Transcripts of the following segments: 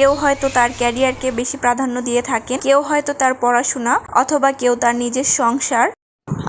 কেউ হয়তো তার ক্যারিয়ারকে বেশি প্রাধান্য দিয়ে থাকেন, কেউ হয়তো তার পড়াশোনা অথবা কেউ তার নিজের সংসার।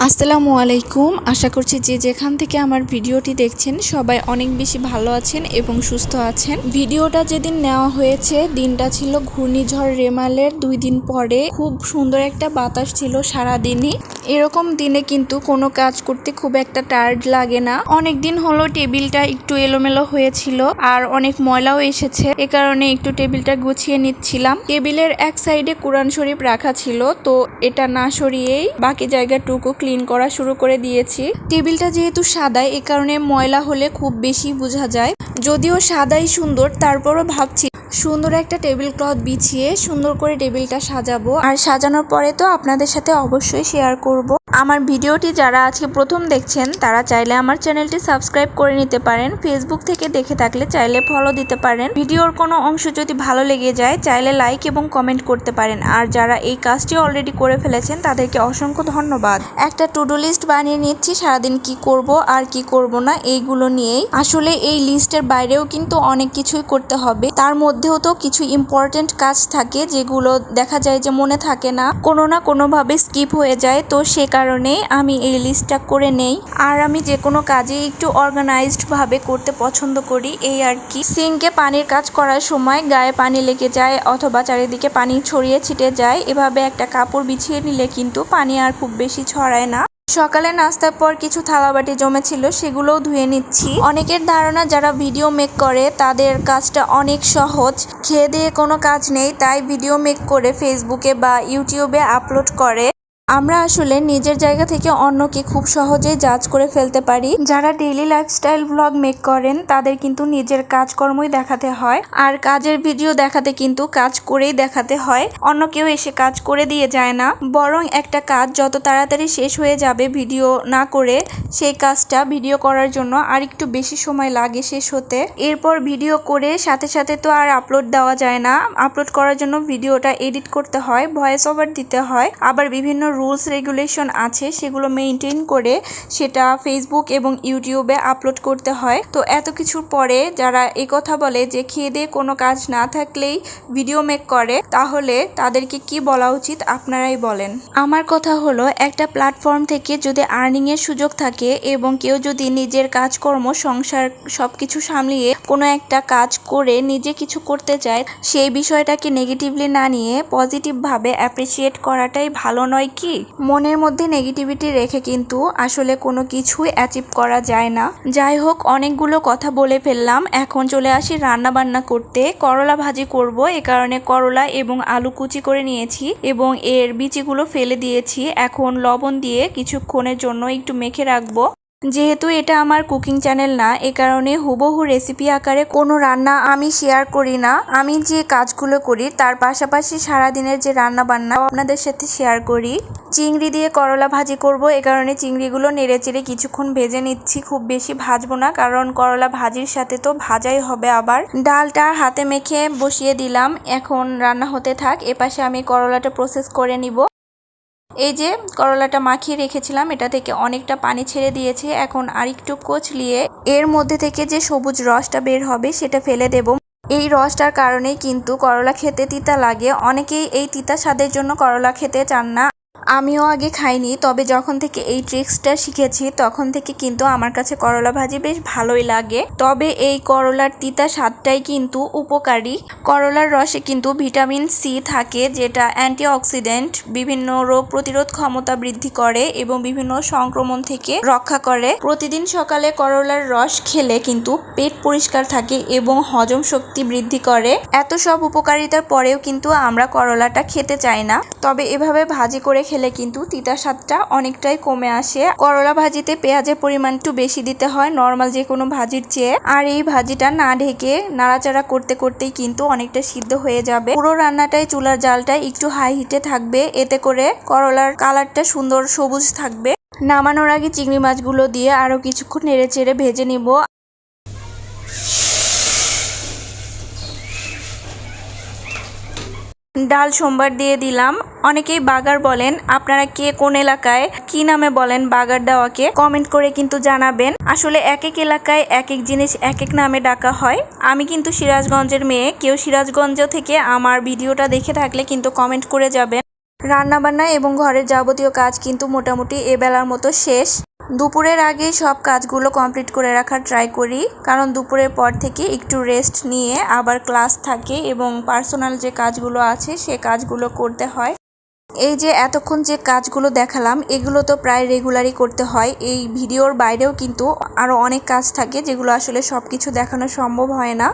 আসসালামু আলাইকুম। আশা করছি যে যেখান থেকে আমার ভিডিওটি দেখছেন সবাই অনেক বেশি ভালো আছেন এবং সুস্থ আছেন। ভিডিওটা যেদিন নেওয়া হয়েছে, দিনটা ছিল ঘূর্ণিঝড় রেমালের দুই দিন পরে। খুব সুন্দর একটা বাতাস ছিল সারা দিনই এরকম দিনে কিন্তু কোনো কাজ করতে খুব একটা টায়ার্ড লাগে না। অনেক দিন হলো টেবিলটা একটু এলোমেলো হয়েছিল আর অনেক ময়লাও এসেছে। এ কারণে একটু টেবিলটা গুছিয়ে নিচ্ছিলাম। টেবিলের এক সাইডে কোরআন শরীফ রাখা ছিল, তো এটা না সরিয়েই বাকি জায়গাটুকু ক্লিন করা শুরু করে দিয়েছি। টেবিলটা যেহেতু সাদা এ কারণে ময়লা হলে খুব বেশি বোঝা যায়। যদিও সাদাই সুন্দর, তারপরও ভাবছি সুন্দর একটা টেবিল ক্লথ বিছিয়ে সুন্দর করে টেবিলটা সাজাবো। আর সাজানোর পরে তো আপনাদের সাথে অবশ্যই শেয়ার করব। আমার ভিডিওটি যারা আজকে প্রথম দেখছেন, তারা চাইলে আমার চ্যানেলটি সাবস্ক্রাইব করে নিতে পারেন। ফেসবুক থেকে দেখে থাকলে চাইলে ফলো দিতে পারেন। ভিডিওর কোনো অংশ যদি ভালো লেগে যায়, চাইলে লাইক এবং কমেন্ট করতে পারেন। আর যারা এই কাজটি অলরেডি করে ফেলেছেন, তাদেরকে অসংখ্য ধন্যবাদ। একটা টু ডু লিস্ট বানিয়ে নিচ্ছি, সারাদিন কি করব, আর কি করব না, এইগুলো নিয়েই। আসলে এই লিস্টের বাইরেও কিন্তু অনেক কিছুই করতে হবে। তার মধ্যেও তো কিছু ইম্পর্টেন্ট কাজ থাকে, যেগুলো দেখা যায় যে মনে থাকে না, কোনো না কোনোভাবে স্কিপ হয়ে যায়। তো সে কারণে আমি এই লিস্টটা করে নেই। আর আমি যে কোনো কাজে একটু অর্গানাইজড ভাবে করতে পছন্দ করি, এই আর কি। সিঙ্কে পানির কাজ করার সময় গায়ে পানি লেগে যায় অথবা চারিদিকে পানি ছড়িয়ে ছিটে যায়, এভাবে একটা কাপড় বিছিয়ে নিলে কিন্তু পানি আর খুব বেশি ছড়ায় না। সকালে নাস্তার পর কিছু থালাবাটি জমেছিল, সেগুলোও ধুয়ে নিচ্ছি। অনেকের ধারণা যারা ভিডিও মেক করে, তাদের কাজটা অনেক সহজ। খেয়ে দিয়ে কোনো কাজ নেই, তাই ভিডিও মেক করে ফেসবুকে বা ইউটিউবে আপলোড করে। আমরা আসলে নিজের জায়গা থেকে অন্যকে খুব সহজেই জাজ করে ফেলতে পারি। যারা ডেইলি লাইফস্টাইল ব্লগ মেক করেন, তাদের কিন্তু নিজের কাজকর্মই দেখাতে হয়। আর কাজের ভিডিও দেখাতে কিন্তু কাজ করেই দেখাতে হয়। অন্য কেউ এসে কাজ করে দিয়ে যায় না। বরং একটা কাজ যত তাড়াতাড়ি শেষ হয়ে যাবে ভিডিও না করে, সেই কাজটা ভিডিও করার জন্য আর একটু বেশি সময় লাগে শেষ হতে। এরপর ভিডিও করে সাথে সাথে তো আর আপলোড দেওয়া যায় না। আপলোড করার জন্য ভিডিওটা এডিট করতে হয় ভয়েস ওভার দিতে হয়। আবার বিভিন্ন রুলস রেগুলেশন আছে, সেগুলো মেনটেন করে সেটা ফেসবুক এবং ইউটিউবে আপলোড করতে হয়। তো এত কিছুর পরে যারা এই কথা বলে যে খেয়ে দিয়ে কোনো কাজ না থাকলেই ভিডিও মেক করে, তাহলে তাদেরকে কি বলা উচিত আপনারাই বলেন। আমার কথা হলো, একটা প্ল্যাটফর্ম থেকে যদি আর্নিংয়ের সুযোগ থাকে এবং কেউ যদি নিজের কাজকর্ম, সংসার সব কিছু সামলিয়ে কোনো একটা কাজ করে নিজে কিছু করতে চায়, সেই বিষয়টাকে নেগেটিভলি না নিয়ে পজিটিভভাবে অ্যাপ্রিসিয়েট করাটাই ভালো নয় কি? মনের মধ্যে নেগেটিভিটি রেখে কিন্তু আসলে কোনো কিছুই অ্যাচিভ করা যায় না। যাই হোক, অনেকগুলো কথা বলে ফেললাম। এখন চলে আসি রান্না বান্না করতে। করলা ভাজি করব। এ কারণে করলা এবং আলু কুচি করে নিয়েছি এবং এর বিচিগুলো ফেলে দিয়েছি। এখন লবণ দিয়ে কিছুক্ষণের জন্য একটু মেখে রাখব। যেহেতু এটা আমার কুকিং চ্যানেল না, এ কারণে হুবহু রেসিপি আকারে কোনো রান্না আমি শেয়ার করি না। আমি যে কাজগুলো করি, তার পাশাপাশি সারাদিনের যে রান্না বান্না আপনাদের সাথে শেয়ার করি। চিংড়ি দিয়ে করলা ভাজি করব, এ কারণে চিংড়িগুলো নেড়ে চেড়ে কিছুক্ষণ ভেজে নিচ্ছি, খুব বেশি ভাজবো না, কারণ করলা ভাজির সাথে তো ভাজাই হবে আবার। ডালটা হাতে মেখে বসিয়ে দিলাম, এখন রান্না হতে থাক এপাশে আমি করলাটা প্রসেস করে নিব। এই যে করলাটা মাখিয়ে রেখেছিলাম, এটা থেকে অনেকটা পানি ছেড়ে দিয়েছে। এখন আরেকটু কচলিয়ে এর মধ্যে থেকে যে সবুজ রসটা বের হবে, সেটা ফেলে দেব। এই রসটার কারণে কিন্তু করলা খেতে তিতা লাগে। অনেকেই এই তিতা স্বাদের জন্য করলা খেতে চান না। আমিও আগে খাইনি, তবে যখন থেকে এই ট্রিক্সটা শিখেছি, তখন থেকে কিন্তু আমার কাছে করলা ভাজি বেশ ভালোই লাগে। তবে এই করলার তিতা স্বাদটাই কিন্তু উপকারী। করলার রসে কিন্তু ভিটামিন সি থাকে, যেটা অ্যান্টিঅক্সিডেন্ট, বিভিন্ন রোগ প্রতিরোধ ক্ষমতা বৃদ্ধি করে এবং বিভিন্ন সংক্রমণ থেকে রক্ষা করে। প্রতিদিন সকালে করলার রস খেলে কিন্তু পেট পরিষ্কার থাকে এবং হজম শক্তি বৃদ্ধি করে। এত সব উপকারিতার পরেও কিন্তু আমরা করলাটা খেতে চাই না। তবে এভাবে ভাজি করে খেলে কিন্তু তিতা স্বাদটা অনেকটাই কমে আসে। করলা ভাজিতে পেঁয়াজের পরিমাণ একটু বেশি দিতে হয়, নর্মাল যে কোনো ভাজির চেয়ে। আর এই ভাজিটা না ঢেকে নাড়াচাড়া করতে করতেই কিন্তু অনেকটা সিদ্ধ হয়ে যাবে। পুরো রান্নাটাই চুলার জালটা একটু হাই হিটে থাকবে। এতে করে করলার কালারটা সুন্দর সবুজ থাকবে। নামানোর আগে চিংড়ি মাছগুলো দিয়ে আরও কিছুক্ষণ নেড়ে চেড়ে ভেজে নিব। ডাল সোমবার দিয়ে দিলাম। অনেকেই বাগার বলেন, আপনারা কে কোন এলাকায়, কি নামে বলেন বাগার দেওয়াকে, কমেন্ট করে কিন্তু জানাবেন। আসলে এক এক এলাকায় এক এক জিনিস এক এক নামে ডাকা হয়। আমি কিন্তু সিরাজগঞ্জের মেয়ে, কেউ সিরাজগঞ্জ থেকে আমার ভিডিওটা দেখে থাকলে কিন্তু কমেন্ট করে যাবেন। রান্নাবান্না এবং ঘরের যাবতীয় কাজ কিন্তু মোটামুটি এবেলার মতো শেষ। দুপুরের আগে সব কাজগুলো কমপ্লিট করে রাখার ট্রাই করি, কারণ দুপুরের পর থেকে একটু রেস্ট নিয়ে আবার ক্লাস থাকে এবং পার্সোনাল যে কাজগুলো আছে সে কাজগুলো করতে হয়। এই যে এতক্ষণ যে কাজগুলো দেখালাম, এগুলো তো প্রায় রেগুলারই করতে হয়। এই ভিডিওর বাইরেও কিন্তু আরও অনেক কাজ থাকে যেগুলো আসলে সব কিছু দেখানো সম্ভব হয় না।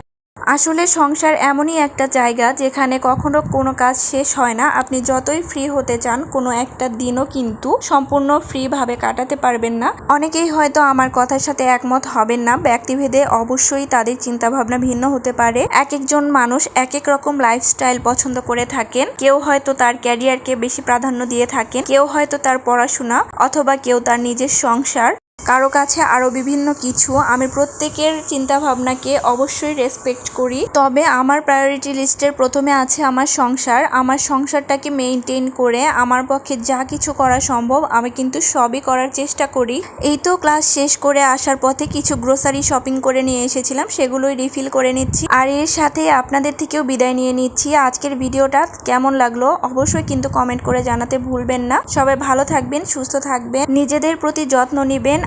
আসলে সংসার এমনই একটা জায়গা যেখানে কখনো কোনো কাজ শেষ হয় না। আপনি যতই ফ্রি হতে চান, কোনো একটা দিনও কিন্তু সম্পূর্ণ ফ্রিভাবে কাটাতে পারবেন না। অনেকেই হয়তো আমার কথার সাথে একমত হবেন না। ব্যক্তিভেদে অবশ্যই তাদের চিন্তাভাবনা ভিন্ন হতে পারে। এক একজন মানুষ এক এক রকম লাইফস্টাইল পছন্দ করে থাকেন। কেউ হয়তো তার ক্যারিয়ারকে বেশি প্রাধান্য দিয়ে থাকেন। কেউ হয়তো তার পড়াশোনা অথবা কেউ তার নিজের সংসার। কারও কাছে আরও বিভিন্ন কিছু, আমি প্রত্যেকের চিন্তা ভাবনাকে অবশ্যই রেসপেক্ট করি। তবে আমার প্রায়োরিটি লিস্টের প্রথমে আছে আমার সংসার। আমার সংসারটাকে মেনটেন করে আমার পক্ষে যা কিছু করা সম্ভব, আমি কিন্তু সবই করার চেষ্টা করি। এই তো ক্লাস শেষ করে আসার পথে কিছু গ্রোসারি শপিং করে নিয়ে এসেছিলাম, সেগুলোই রিফিল করে নিচ্ছি। আর এর সাথে আপনাদের থেকেও বিদায় নিয়ে নিচ্ছি। আজকের ভিডিওটা কেমন লাগল অবশ্যই কিন্তু কমেন্ট করে জানাতে ভুলবেন না। সবাই ভালো থাকবেন, সুস্থ থাকবেন। নিজেদের প্রতি যত্ন নেবেন।